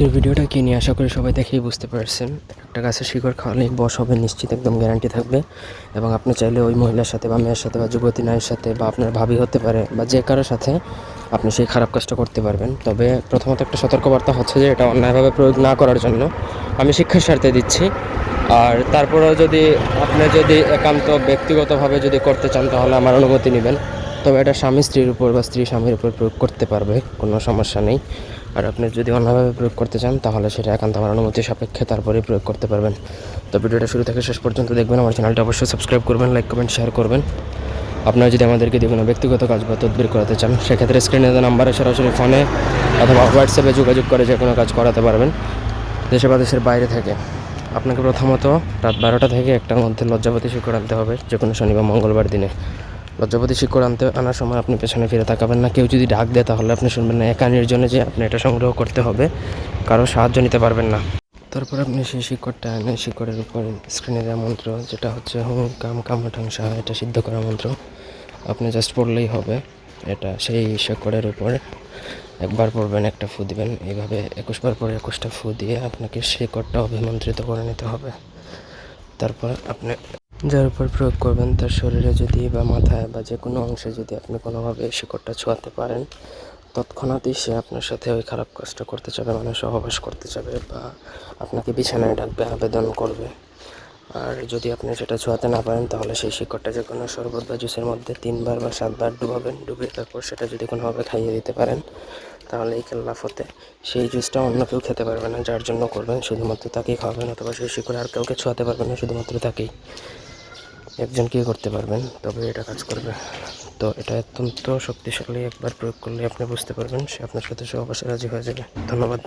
আজকের ভিডিওটা কি নিয়ে আশা করি সবাই দেখেই বুঝতে পারছেন। একটা গাছের শিকড় খাওয়ালেই বস হবে, নিশ্চিত একদম গ্যারান্টি থাকবে। এবং আপনি চাইলে ওই মহিলার সাথে বা মেয়ের সাথে বা যুবতী নারীর সাথে বা আপনার ভাবি হতে পারে বা যে কারোর সাথে আপনি সেই খারাপ কাজটা করতে পারবেন। তবে প্রথমত একটা সতর্কবার্তা হচ্ছে যে এটা অন্যায়ভাবে প্রয়োগ না করার জন্য আমি শিক্ষার স্বার্থে দিচ্ছি। আর তারপরেও যদি আপনি যদি একান্ত ব্যক্তিগতভাবে যদি করতে চান, তাহলে আমার অনুমতি নেবেন। তবে এটা স্বামী স্ত্রীর উপর বা স্ত্রী স্বামীর উপর প্রয়োগ করতে পারবে, কোনো সমস্যা নেই। আর আপনি যদি অন্যভাবে প্রয়োগ করতে চান, তাহলে সেটা একান্ত আমার অনুমতি সাপেক্ষে তারপরে প্রয়োগ করতে পারবেন। তো ভিডিওটা শুরু থেকে শেষ পর্যন্ত দেখবেন, আমার চ্যানেলটা অবশ্যই সাবস্ক্রাইব করবেন, লাইক, কমেন্ট, শেয়ার করবেন। আপনারা যদি আমাদেরকে দিয়ে কোনো ব্যক্তিগত কাজ বা তদবির করাতে চান, সেক্ষেত্রে স্ক্রিনে নাম্বারে সরাসরি ফোনে অথবা হোয়াটসঅ্যাপে যোগাযোগ করে যে কোনো কাজ করাতে পারবেন। দেশে বা দেশের বাইরে থেকে আপনাকে প্রথমত রাত বারোটা থেকে একটার মধ্যে লজ্জাপতি শিকড় আনতে হবে যে কোনো শনি বা মঙ্গলবার দিনে। লজ্জাপতি শিকড় আনতে, আনার সময় আপনি পেছনে ফিরে তাকাবেন না। কেউ যদি ডাক দেয় তাহলে আপনি শুনবেন না। একা নির্জনে যে আপনি এটা সংগ্রহ করতে হবে, কারও সাহায্য নিতে পারবেন না। তারপর আপনি সেই শিকড়টা এনে শিকড়ের উপর স্ক্রিনে দেওয়া মন্ত্র, যেটা হচ্ছে হুম, কাম কামাঠাং সাহা এটা সিদ্ধ করা মন্ত্র। আপনি জাস্ট পড়লেই হবে। এটা সেই শিকড়ের উপর একবার পড়বেন, একটা ফু দিবেন। এইভাবে একুশবার পরে একুশটা ফু দিয়ে আপনাকে শিকড়টা অভিমন্ত্রিত করে নিতে হবে। তারপর আপনি যার উপর প্রয়োগ করবেন তার শরীরে যদি বা মাথায় বা যে কোনো অংশে যদি আপনি কোনোভাবে শিকড়টা ছোঁয়াতে পারেন, তৎক্ষণাৎই সে আপনার সাথে ওই খারাপ কাজটা করতে চাবে মানে সহবাস করতে চাবে বা আপনাকে বিছানায় ডাকবে, আবেদন করবে। আর যদি আপনি সেটা ছোঁয়াতে না পারেন, তাহলে সেই শিকড়টা যে কোনো শরবত বা জুসের মধ্যে তিনবার বা সাতবার ডুবাবেন ডুবিয়ে তারপর সেটা যদি কোনোভাবে খাইয়ে দিতে পারেন, তাহলে এই কেল্লাফতে সেই জুসটা অন্য কেউ খেতে পারবে না, যার জন্য করবেন, শুধুমাত্র তাকেই খাওয়াবেন, অথবা সেই শিকড়ে আর কাউকে ছোঁয়াতে পারবেন না, শুধুমাত্র তাকেই। একজনকেই করতে পারবেন? তবে এটা কাজ করবে। তো এটা অত্যন্ত শক্তিশালী একবার প্রয়োগ করলে আপনি বুঝতে পারবেন, সে আপনার সাথে সহবাসে রাজি হয়ে যাবে। ধন্যবাদ।